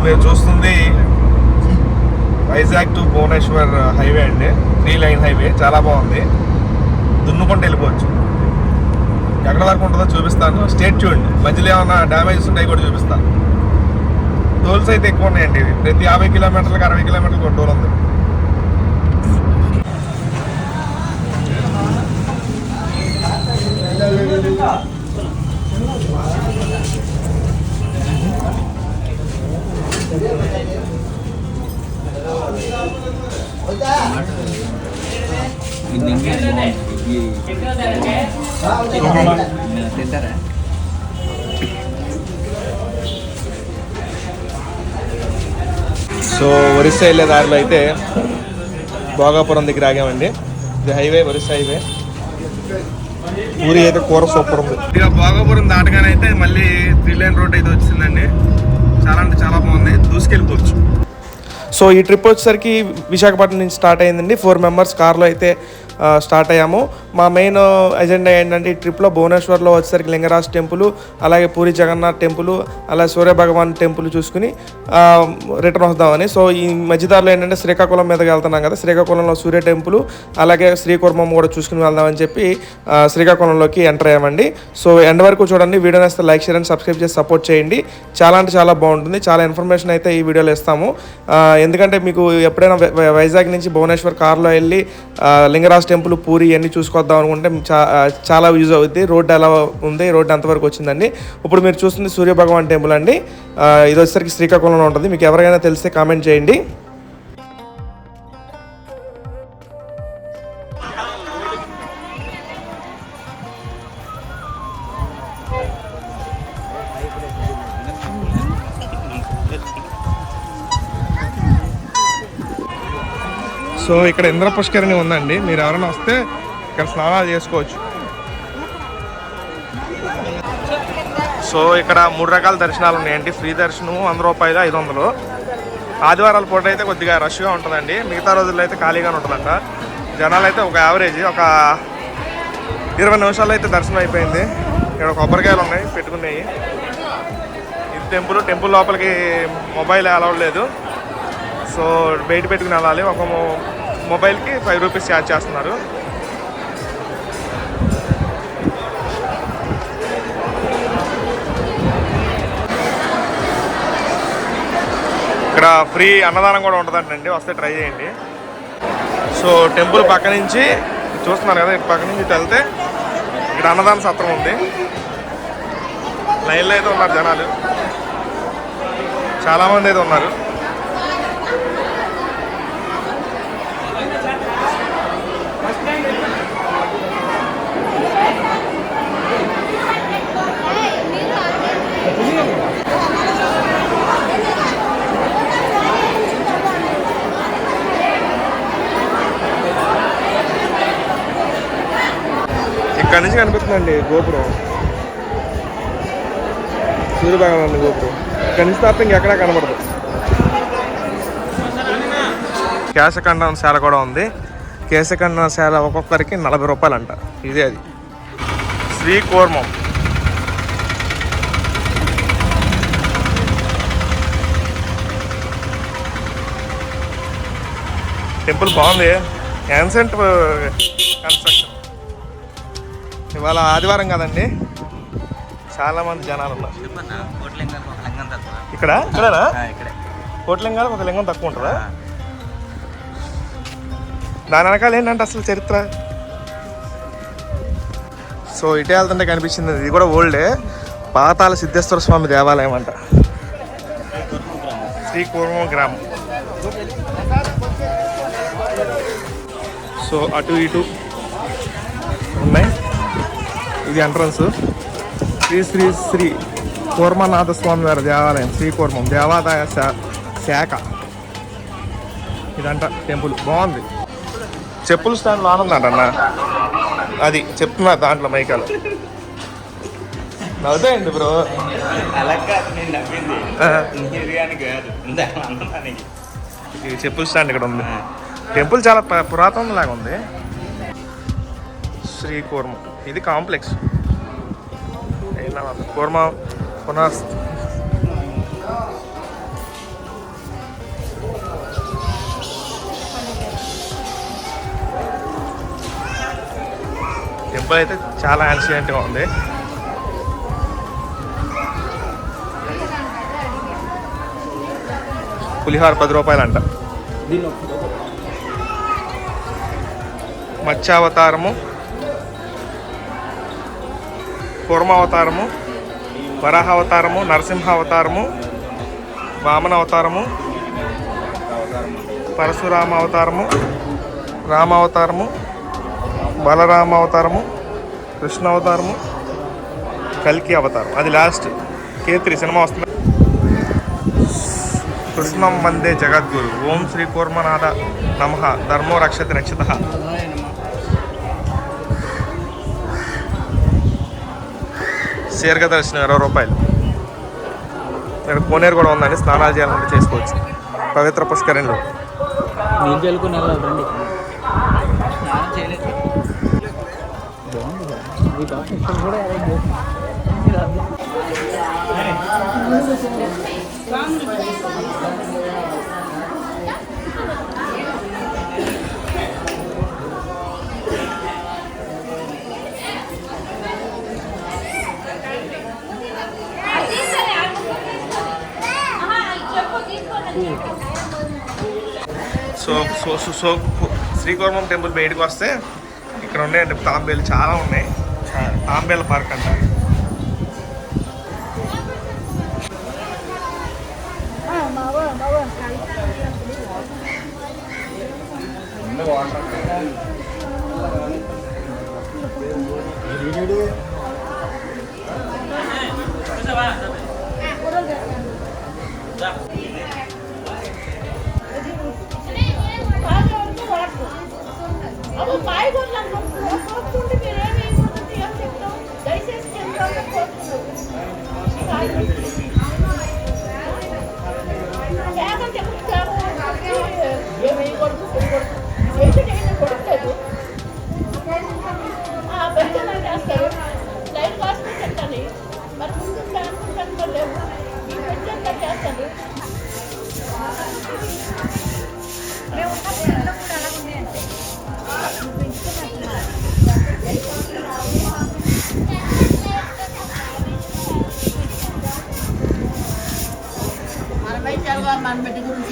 ఇప్పుడు మీరు చూస్తుంది వైజాగ్ టు భువనేశ్వర్ హైవే అండి. Three lane highway. చాలా బాగుంది. దున్నుకుంటూ వెళ్ళిపోవచ్చు. ఎక్కడ వరకు ఉంటుందో చూపిస్తాను. స్టేట్ చూడండి. మధ్యలో ఏమైనా డ్యామేజెస్ ఉంటాయి కూడా చూపిస్తాను. టోల్స్ అయితే ఎక్కువ ఉన్నాయండి. ప్రతి యాభై కిలోమీటర్లకు అరవై కిలోమీటర్లకు టోల్ ఉంది. సో ఒరిస్సా వెళ్ళే దారిలో అయితే భోగాపురం దగ్గర ఆగామండి. ఇది హైవే ఒరిస్సా హైవే. ఊరి అయితే కూర సూపర్ ఉంది. ఇక భోగాపురం దాటగానే అయితే మళ్ళీ త్రీ లైన్ రోడ్ అయితే వచ్చిందండి. చాలా అంటే చాలా బాగుంది. దూసుకెళ్ళిపోవచ్చు. సో ఈ ట్రిప్ వచ్చేసరికి విశాఖపట్నం నుంచి స్టార్ట్ అయిందండి. ఫోర్ మెంబర్స్ కార్లో అయితే స్టార్ట్ అయ్యాము. మా మెయిన్ ఎజెండా ఏంటంటే ఈ ట్రిప్లో భువనేశ్వర్లో వచ్చేసరికి లింగరాజ్ టెంపుల్ అలాగే పూరి జగన్నాథ్ టెంపుల్ అలాగే సూర్య భగవాన్ టెంపుల్ చూసుకుని రిటర్న్ వద్దామని సో ఈ మధ్యదారులో ఏంటంటే శ్రీకాకుళం మీదకి వెళ్తున్నాం కదా శ్రీకాకుళంలో సూర్య టెంపుల్ అలాగే శ్రీకుర్మం కూడా చూసుకుని వెళ్దామని చెప్పి శ్రీకాకుళంలోకి ఎంటర్ అయ్యామండి. సో ఎండ్ వరకు చూడండి వీడియో నేస్తే లైక్ షేర్ అండ్ సబ్స్క్రైబ్ చేసి సపోర్ట్ చేయండి. చాలా అంటే చాలా బాగుంటుంది చాలా ఇన్ఫర్మేషన్ అయితే ఈ వీడియోలో ఇస్తాము. ఎందుకంటే మీకు ఎప్పుడైనా వై- వైజాగ్ నుంచి భువనేశ్వర్ కార్లో వెళ్ళి లింగరాజ్ టెంపుల్ పూరి ఇవన్నీ తీసుకొద్దాం అనుకుంటే చాలా యూజ్ అవుద్ది. రోడ్డు ఎలా ఉంది రోడ్డు ఎంతవరకు వచ్చిందండి. ఇప్పుడు మీరు చూస్తుంది సూర్య భగవాన్ టెంపుల్ అండి. ఇది వచ్చేసరికి శ్రీకాకుళంలో ఉంటుంది. మీకు ఎవరికైనా తెలిస్తే కామెంట్ చేయండి. సో ఇక్కడ ఇంద్ర పుష్కరిణి ఉందండి. మీరు ఎవరైనా వస్తే ఇక్కడ స్నానాలు చేసుకోవచ్చు. సో ఇక్కడ మూడు రకాల దర్శనాలు ఉన్నాయండి. ఫ్రీ దర్శనం వంద రూపాయలు ఐదు వందలు. ఆదివారాల పూట అయితే కొద్దిగా రష్గా ఉంటుందండి. మిగతా రోజుల్లో అయితే ఖాళీగానే ఉంటుందంట. జనాలు అయితే ఒక యావరేజ్ ఒక ఇరవై నిమిషాలు అయితే దర్శనం అయిపోయింది. ఇక్కడ కొబ్బరికాయలు ఉన్నాయి పెట్టుకున్నాయి ఇది టెంపుల్ టెంపుల్ లోపలికి మొబైల్ అలౌడ్ లేదు. సో బయట పెట్టుకుని వెళ్ళాలి. ఒక మొబైల్కి ఫైవ్ రూపీస్ ఛార్జ్ చేస్తున్నారు. ఇక్కడ ఫ్రీ అన్నదానం కూడా ఉంటుందంటండి. వస్తే ట్రై చేయండి. సో టెంపుల్ పక్క నుంచి చూస్తున్నారు కదా పక్క నుంచి వెళ్తే ఇక్కడ అన్నదాన సత్రం ఉంది. లైన్లో అయితే ఉన్నారు జనాలు. చాలామంది అయితే ఉన్నారు. ఇక్కడ నుంచి కనిపిస్తుందండి గోపురం. సూర్యభగవాన్ గోపురం. ఇక్కడ నుంచి తప్ప ఇంకెక్కడా కనబడదు. కేశఖండం శాల కూడా ఉంది. కేశఖండం శాల ఒక్కొక్కరికి నలభై రూపాయలు అంట ఇదే అది. శ్రీ కూర్మం టెంపుల్ బాగుంది. యాన్సెంట్ కన్స్ట్రక్షన్ uh, ఇవాళ ఆదివారం కదండి. చాలా మంది జనాలు ఉన్నారు. చెప్పన్నా? కోట్లింగం ఒక లింగం తక్కువ. ఇక్కడ? ఇక్కడనా? కోట్లింగాలు ఒక లింగం తక్కువ ఉంటుందా? దాని వెనకాల ఏంటంటే అసలు చరిత్ర? సో ఇటే వెళ్తుంటే కనిపించింది ఇది కూడా ఓల్డే పాతాల సిద్ధేశ్వర స్వామి దేవాలయం అంట. శ్రీ కూర్మ గ్రామం. సో అటు ఇటు ఇది ఎంట్రన్స్ శ్రీ శ్రీ శ్రీ కూర్మనాథ స్వామి వారి దేవాలయం శ్రీ కూర్మం దేవాదాయ శా- శాఖ. ఇదంట టెంపుల్. బాగుంది. చెప్పుల స్టాండ్ ఆనందంట అన్న. అది చెప్తున్నా దాంట్లో మైకాలు. నవ్వుతాయండి బ్రో. చెప్పుల స్టాండ్ ఇక్కడ ఉంది. టెంపుల్ చాలా పురాతన లాగా ఉంది. శ్రీ కూర్మ. ఇది కాంప్లెక్స్. కూర్మ పునః టెంపుల్ అయితే చాలా యాన్సిడెంట్గా ఉంది. పులిహార పది రూపాయలంట. మత్స్యావతారము కూర్మావతారము వరాహావతారము నరసింహావతారము వామన అవతారము పరశురామ అవతారము రామావతారము బలరామ అవతారము కృష్ణ అవతారము కల్కి అవతారం అది లాస్ట్ కేత్రి సినిమా వస్తుంది. కృష్ణం వందే జగద్గురు. ఓం శ్రీ కూర్మనాథ నమ. ధర్మో రక్షతి రక్షిత శీర్ఘ దర్శనం ఇరవై రూపాయలు. ఇక్కడ కోనేరు కూడా ఉందండి స్నానాలు చేయాలంటే చేసుకోవచ్చు. పవిత్ర పుష్కరిణిలో. చల్లుకుని రండి. స్నానం చేయలేదు. కూడా అరేంజ్ చేసి so so so Srikurmam temple బయటకు వస్తే ఇక్కడ ఉన్నాయండి తాంబేలు చాలా ఉన్నాయి తాంబేల పార్క్ అంట Yeah.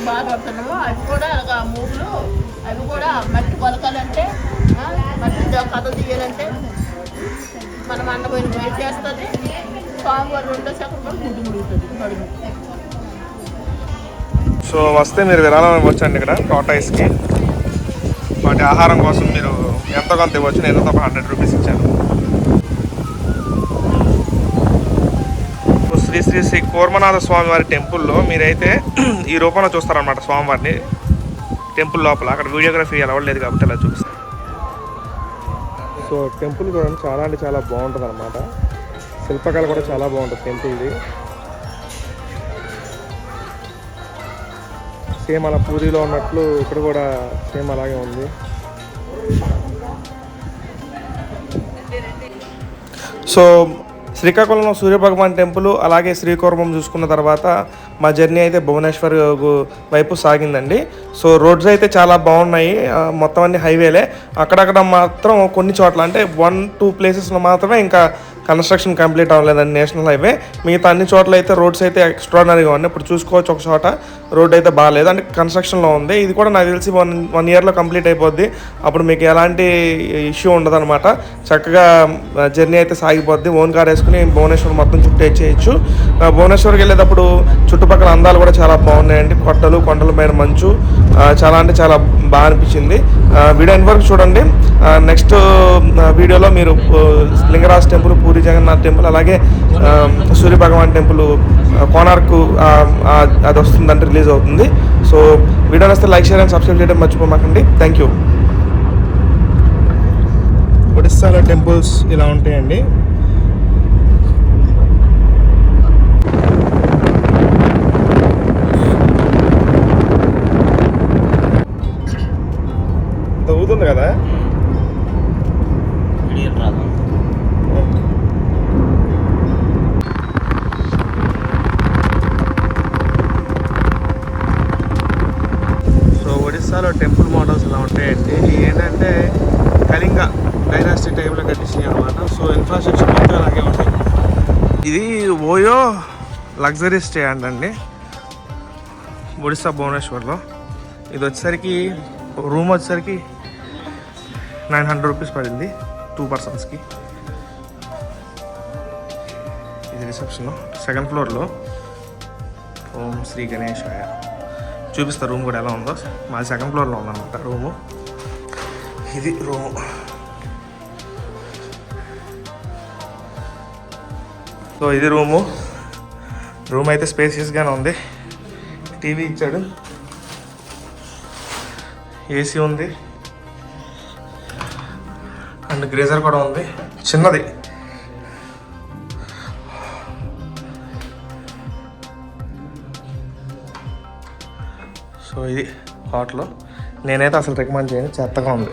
బాగా ఆడుతున్నాము అవి కూడా అలాగా మూగులు అవి కూడా మట్టి కొలకాలంటే మట్టి కథ తీయాలంటే మనం అన్నపోయిన బయట చేస్తుంది. స్వామివారు రెండో శాతం కూడా గుడ్డు ముడుగుతుంది కడుగు సో వస్తే మీరు విరాళం ఇవ్వచ్చండి ఇక్కడ టాటాయిస్కి వాటి ఆహారం కోసం మీరు ఎంత కొంత ఇవ్వచ్చు నేను ఒక హండ్రెడ్ రూపీస్ ఇచ్చాను. శ్రీ శ్రీ కూర్మనాథ స్వామి వారి టెంపుల్లో మీరైతే ఈ రూపంలో చూస్తారనమాట స్వామివారిని. టెంపుల్ లోపల. అక్కడ వీడియోగ్రఫీ అలవలేదు కాబట్టి అలా చూపిస్తాను సో టెంపుల్ చూడండి చాలా అంటే చాలా బాగుంటుంది అనమాట శిల్పకళ కూడా చాలా బాగుంటుంది టెంపుల్ది. సేమ్ అలా పూరిలో ఉన్నట్లు ఇక్కడ కూడా సేమ్ అలాగే ఉంది. సో శ్రీకాకుళంలో సూర్యభగవాన్ టెంపుల్ అలాగే శ్రీకూర్మం చూసుకున్న తర్వాత మా జర్నీ అయితే భువనేశ్వర్ వైపు సాగిందండి. సో రోడ్స్ అయితే చాలా బాగున్నాయి. మొత్తం అన్ని హైవేలే. అక్కడక్కడ మాత్రం కొన్ని చోట్ల అంటే వన్ టూ ప్లేసెస్లో మాత్రమే ఇంకా కన్స్ట్రక్షన్ కంప్లీట్ అవ్వలేదండి నేషనల్ హైవే. మిగతా అన్ని చోట్ల అయితే రోడ్స్ అయితే ఎక్స్ట్రానరీగా ఉన్నాయి. ఇప్పుడు చూసుకోవచ్చు ఒక చోట. రోడ్ అయితే బాగాలేదు. అంటే కన్స్ట్రక్షన్లో ఉంది. ఇది కూడా నాకు తెలిసి వన్ వన్ ఇయర్లో కంప్లీట్ అయిపోద్ది. అప్పుడు మీకు ఎలాంటి ఇష్యూ ఉండదన్నమాట. చక్కగా జర్నీ అయితే సాగిపోద్ది. ఓన్ కార్ వేసుకుని భువనేశ్వర్ మొత్తం చుట్టూ చేయొచ్చు భువనేశ్వర్కి వెళ్ళేటప్పుడు చుట్టుపక్కల అందాలు కూడా చాలా బాగున్నాయండి. కొట్టలు కొండల పైన మంచు చాలా అంటే చాలా బాగా అనిపించింది. వీడియో ఎండ్ వరకు చూడండి. నెక్స్ట్ వీడియోలో మీరు లింగరాజ్ టెంపుల్ పూరి జగన్నాథ్ టెంపుల్ అలాగే సూర్య భగవాన్ టెంపుల్ కోనార్కు అది వస్తుందంటే రిలీజ్ అవుతుంది. సో వీడియో వస్తే లైక్ షేర్ అండ్ సబ్స్క్రైబ్ చేయడం మర్చిపోమాకండి. Thank you. ఒడిస్సాలో టెంపుల్స్ ఇలా ఉంటాయండి. ఇది ఓయో లగ్జరీ స్టే అండి. ఒడిస్సా భువనేశ్వర్లో. ఇది వచ్చేసరికి రూమ్ వచ్చేసరికి నైన్ హండ్రెడ్ రూపీస్ పడింది టూ పర్సన్స్కి. ఇది రిసెప్షన్ సెకండ్ ఫ్లోర్లో. ఓం శ్రీ గణేశాయ. చూపిస్తా రూమ్ కూడా ఎలా ఉందో. మాది సెకండ్ ఫ్లోర్లో ఉందన్నమాట రూము. ఇది రూము. సో ఇది రూము. రూమ్ అయితే స్పేసియస్గానే ఉంది. టీవీ ఇచ్చాడు. ఏసీ ఉంది. అండ్ గ్రేజర్ కూడా ఉంది. చిన్నది. సో ఇది హాట్లో. నేనైతే అసలు రికమెండ్ చేయను. చెత్తగా ఉంది.